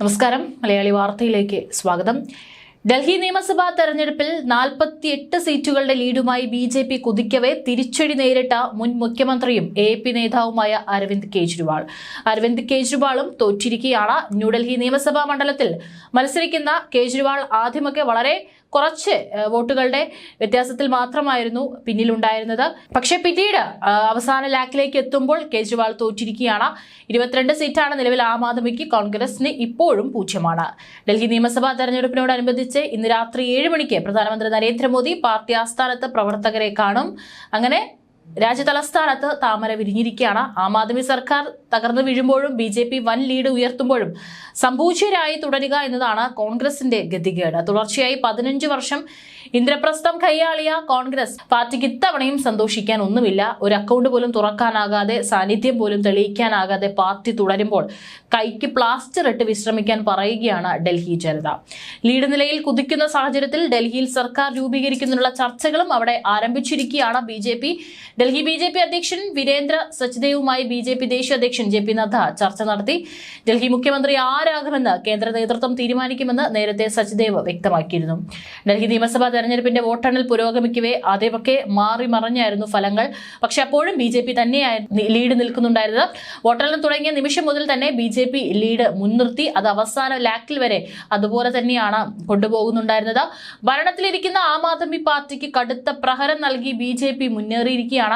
നമസ്കാരം. മലയാളി വാർത്തയിലേക്ക് സ്വാഗതം. ഡൽഹി നിയമസഭാ തെരഞ്ഞെടുപ്പിൽ നാൽപ്പത്തി എട്ട് സീറ്റുകളുടെ ലീഡുമായി ബി ജെ പി കുതിക്കവേ തിരിച്ചടി നേരിട്ട മുൻ മുഖ്യമന്ത്രിയും എ പി നേതാവുമായ അരവിന്ദ് കെജ്രിവാൾ. അരവിന്ദ് കെജ്രിവാളും തോറ്റിരിക്കുകയാണ് ന്യൂഡൽഹി നിയമസഭാ മണ്ഡലത്തിൽ മത്സരിക്കുന്ന കെജ്രിവാൾ ആദ്യമൊക്കെ വളരെ കുറച്ച് വോട്ടുകളുടെ വ്യത്യാസത്തിൽ മാത്രമായിരുന്നു പിന്നിലുണ്ടായിരുന്നത്. പക്ഷേ പിന്നീട് അവസാന ലാക്കിലേക്ക് എത്തുമ്പോൾ കേജ്രിവാൾ തോറ്റിരിക്കുകയാണ്. ഇരുപത്തിരണ്ട് സീറ്റാണ് നിലവിൽ ആം ആദ്മിക്ക് കോൺഗ്രസിന് ഇപ്പോഴും പൂജ്യമാണ്. ഡൽഹി നിയമസഭാ തെരഞ്ഞെടുപ്പിനോടനുബന്ധിച്ച് ഇന്ന് രാത്രി ഏഴ് മണിക്ക് പ്രധാനമന്ത്രി നരേന്ദ്രമോദി പാർട്ടി ആസ്ഥാനത്ത് പ്രവർത്തകരെ കാണും. അങ്ങനെ രാജ്യതലസ്ഥാനത്ത് താമര വിരിഞ്ഞിരിക്കുകയാണ്. ആം ആദ്മി സർക്കാർ തകർന്നു വീഴുമ്പോഴും ബി ജെ പി വൻ ലീഡ് ഉയർത്തുമ്പോഴും സംഭൂജ്യരായി തുടരുക എന്നതാണ് കോൺഗ്രസിന്റെ ഗതികേട്. തുടർച്ചയായി പതിനഞ്ച് വർഷം ഇന്ദ്രപ്രസ്ഥം കൈയാളിയ കോൺഗ്രസ് പാർട്ടിക്ക് ഇത്തവണയും സന്തോഷിക്കാൻ ഒന്നുമില്ല. ഒരു അക്കൗണ്ട് പോലും തുറക്കാനാകാതെ സാന്നിധ്യം പോലും തെളിയിക്കാനാകാതെ പാർട്ടി തുടരുമ്പോൾ കൈക്ക് പ്ലാസ്റ്റർ ഇട്ട് വിശ്രമിക്കാൻ പറയുകയാണ് ഡൽഹി ജനത. ലീഡ് നിലയിൽ കുതിക്കുന്ന സാഹചര്യത്തിൽ ഡൽഹിയിൽ സർക്കാർ രൂപീകരിക്കുന്നതിനുള്ള ചർച്ചകളും അവിടെ ആരംഭിച്ചിരിക്കുകയാണ് ബി ഡൽഹി ബി അധ്യക്ഷൻ വീരേന്ദ്ര സച്ദേവുമായി ബി ദേശീയ അധ്യക്ഷൻ ജെ പി നദ്ദ ചർച്ച നടത്തി. ഡൽഹി മുഖ്യമന്ത്രി ആരാകുമെന്ന് കേന്ദ്ര നേതൃത്വം തീരുമാനിക്കുമെന്ന് നേരത്തെ സച്ദേവ് വ്യക്തമാക്കിയിരുന്നു. ഡൽഹി നിയമസഭാ തെരഞ്ഞെടുപ്പിന്റെ വോട്ടെണ്ണൽ പുരോഗമിക്കവേ അതേപൊക്കെ മാറി മറഞ്ഞായിരുന്നു ഫലങ്ങൾ. പക്ഷെ അപ്പോഴും ബി ജെ പി തന്നെയായിരുന്നു ലീഡ് നിൽക്കുന്നുണ്ടായിരുന്നത്. വോട്ടെണ്ണൽ തുടങ്ങിയ നിമിഷം മുതൽ തന്നെ ബി ജെ പി ലീഡ് മുൻനിർത്തി അത് അവസാന ലാക്കിൽ വരെ അതുപോലെ തന്നെയാണ് കൊണ്ടുപോകുന്നുണ്ടായിരുന്നത്. ഭരണത്തിലിരിക്കുന്ന ആം ആദ്മി പാർട്ടിക്ക് കടുത്ത പ്രഹരം നൽകി ബി ജെ പി മുന്നേറിയിരിക്കുകയാണ്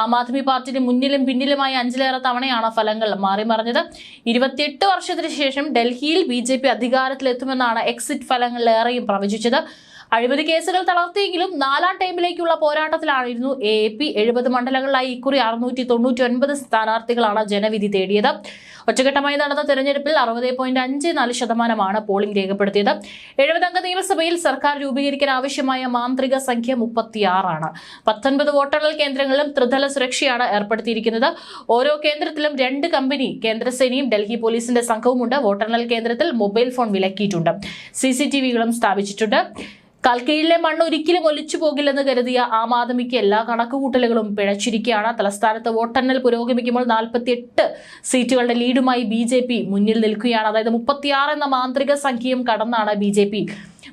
ആം ആദ്മി പാർട്ടിന് മുന്നിലും പിന്നിലുമായി അഞ്ചിലേറെ തവണയാണ് ഫലങ്ങൾ മാറി മറിഞ്ഞത്. ഇരുപത്തിയെട്ട് വർഷത്തിന് ശേഷം ഡൽഹിയിൽ ബി ജെ പി അധികാരത്തിലെത്തുമെന്നാണ് എക്സിറ്റ് ഫലങ്ങളിലേറെയും പ്രവചിച്ചത്. അഴിമതി കേസുകൾ തളർത്തിയെങ്കിലും നാലാം ടൈമിലേക്കുള്ള പോരാട്ടത്തിലായിരുന്നു എ പി. എഴുപത് മണ്ഡലങ്ങളിലായി ഇക്കുറി അറുന്നൂറ്റി തൊണ്ണൂറ്റി ഒൻപത് സ്ഥാനാർത്ഥികളാണ് ജനവിധി തേടിയത്. ഒറ്റഘട്ടമായി നടന്ന തെരഞ്ഞെടുപ്പിൽ അറുപത് പോയിന്റ് അഞ്ച് നാല് ശതമാനമാണ് പോളിംഗ് രേഖപ്പെടുത്തിയത്. എഴുപതംഗ നിയമസഭയിൽ സർക്കാർ രൂപീകരിക്കാൻ ആവശ്യമായ മാന്ത്രിക സംഖ്യ മുപ്പത്തിയാറാണ്. പത്തൊൻപത് വോട്ടെണ്ണൽ കേന്ദ്രങ്ങളിലും ത്രിതല സുരക്ഷയാണ് ഏർപ്പെടുത്തിയിരിക്കുന്നത്. ഓരോ കേന്ദ്രത്തിലും രണ്ട് കമ്പനി കേന്ദ്രസേനയും ഡൽഹി പോലീസിന്റെ സംഘവുമുണ്ട്. വോട്ടെണ്ണൽ കേന്ദ്രത്തിൽ മൊബൈൽ ഫോൺ വിലക്കിയിട്ടുണ്ട്. സി സ്ഥാപിച്ചിട്ടുണ്ട്. കൽക്കീഴിലെ മണ്ണ് ഒരിക്കലും ഒലിച്ചു പോകില്ലെന്ന് കരുതിയ ആം ആദ്മിക്ക് എല്ലാ കണക്കുകൂട്ടലുകളും പിഴച്ചിരിക്കുകയാണ്. തലസ്ഥാനത്ത് വോട്ടെണ്ണൽ പുരോഗമിക്കുമ്പോൾ നാൽപ്പത്തിയെട്ട് സീറ്റുകളുടെ ലീഡുമായി ബി മുന്നിൽ നിൽക്കുകയാണ്. അതായത് മുപ്പത്തിയാറ് എന്ന മാന്ത്രിക സംഖ്യയും കടന്നാണ് ബി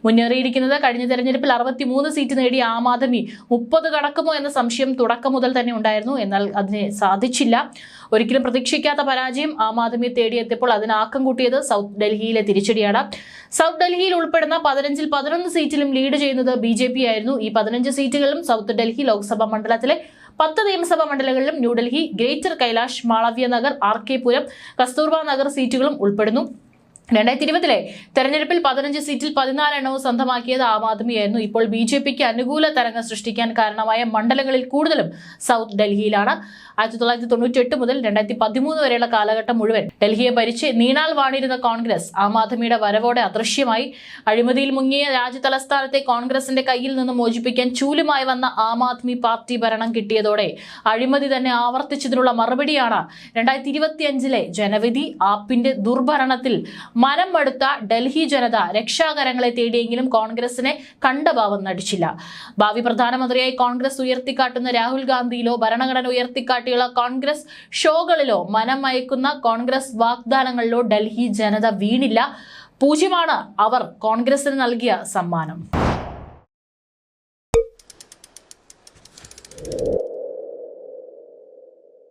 മുന്നേറിയിരിക്കുന്നത് കഴിഞ്ഞ തെരഞ്ഞെടുപ്പിൽ അറുപത്തിമൂന്ന് സീറ്റ് നേടിയ ആം ആദ്മി മുപ്പത് കടക്കുമോ എന്ന സംശയം തുടക്കം മുതൽ തന്നെ ഉണ്ടായിരുന്നു. എന്നാൽ അതിന് സാധിച്ചില്ല. ഒരിക്കലും പ്രതീക്ഷിക്കാത്ത പരാജയം ആം ആദ്മിയെ തേടിയെത്തിയപ്പോൾ അതിനാക്കം കൂട്ടിയത് സൗത്ത് ഡൽഹിയിലെ തിരിച്ചടിയാണ്. സൗത്ത് ഡൽഹിയിൽ ഉൾപ്പെടുന്ന പതിനഞ്ചിൽ പതിനൊന്ന് സീറ്റിലും ലീഡ് ചെയ്യുന്നത് ബി ജെ പി ആയിരുന്നു. ഈ പതിനഞ്ച് സീറ്റുകളിലും സൗത്ത് ഡൽഹി ലോക്സഭാ മണ്ഡലത്തിലെ പത്ത് നിയമസഭാ മണ്ഡലങ്ങളിലും New Delhi Greater Kailash Malviya Nagar R K Puram Kasturba Nagar സീറ്റുകളും ഉൾപ്പെടുന്നു. രണ്ടായിരത്തി ഇരുപതിലെ തെരഞ്ഞെടുപ്പിൽ പതിനഞ്ച് സീറ്റിൽ പതിനാല് എണ്ണവും സ്വന്തമാക്കിയത് ആം ആദ്മിയായിരുന്നു. ഇപ്പോൾ ബി ജെ പിക്ക് അനുകൂല തരംഗം സൃഷ്ടിക്കാൻ കാരണമായ മണ്ഡലങ്ങളിൽ കൂടുതലും സൗത്ത് ഡൽഹിയിലാണ്. ആയിരത്തി തൊള്ളായിരത്തി തൊണ്ണൂറ്റി മുതൽ രണ്ടായിരത്തി പതിമൂന്ന് വരെയുള്ള കാലഘട്ടം മുഴുവൻ ഡൽഹിയെ ഭരിച്ച് നീണാൽ വാണിരുന്ന കോൺഗ്രസ് ആം ആദ്മിയുടെ വരവോടെ അദൃശ്യമായി. അഴിമതിയിൽ മുങ്ങിയ രാജ്യതലസ്ഥാനത്തെ കോൺഗ്രസിന്റെ കയ്യിൽ നിന്ന് മോചിപ്പിക്കാൻ ചൂലുമായി വന്ന ആം ആദ്മി പാർട്ടി ഭരണം കിട്ടിയതോടെ അഴിമതി തന്നെ ആവർത്തിച്ചതിനുള്ള മറുപടിയാണ് രണ്ടായിരത്തി ഇരുപത്തിയഞ്ചിലെ ജനവിധി ആപ്പിന്റെ ദുർഭരണത്തിൽ മനം മടുത്ത ഡൽഹി ജനത രക്ഷാകരങ്ങളെ തേടിയെങ്കിലും കോൺഗ്രസിനെ കണ്ട ഭാവം നടിച്ചില്ല. ഭാവി പ്രധാനമന്ത്രിയായി കോൺഗ്രസ് ഉയർത്തിക്കാട്ടുന്ന രാഹുൽ ഗാന്ധിയിലോ ഭരണഘടന ഉയർത്തിക്കാട്ടിയുള്ള കോൺഗ്രസ് ഷോകളിലോ മനം മയക്കുന്ന കോൺഗ്രസ് വാഗ്ദാനങ്ങളിലോ ഡൽഹി ജനത വീണില്ല. പൂജ്യമാണ് അവർ കോൺഗ്രസിന് നൽകിയ സമ്മാനം.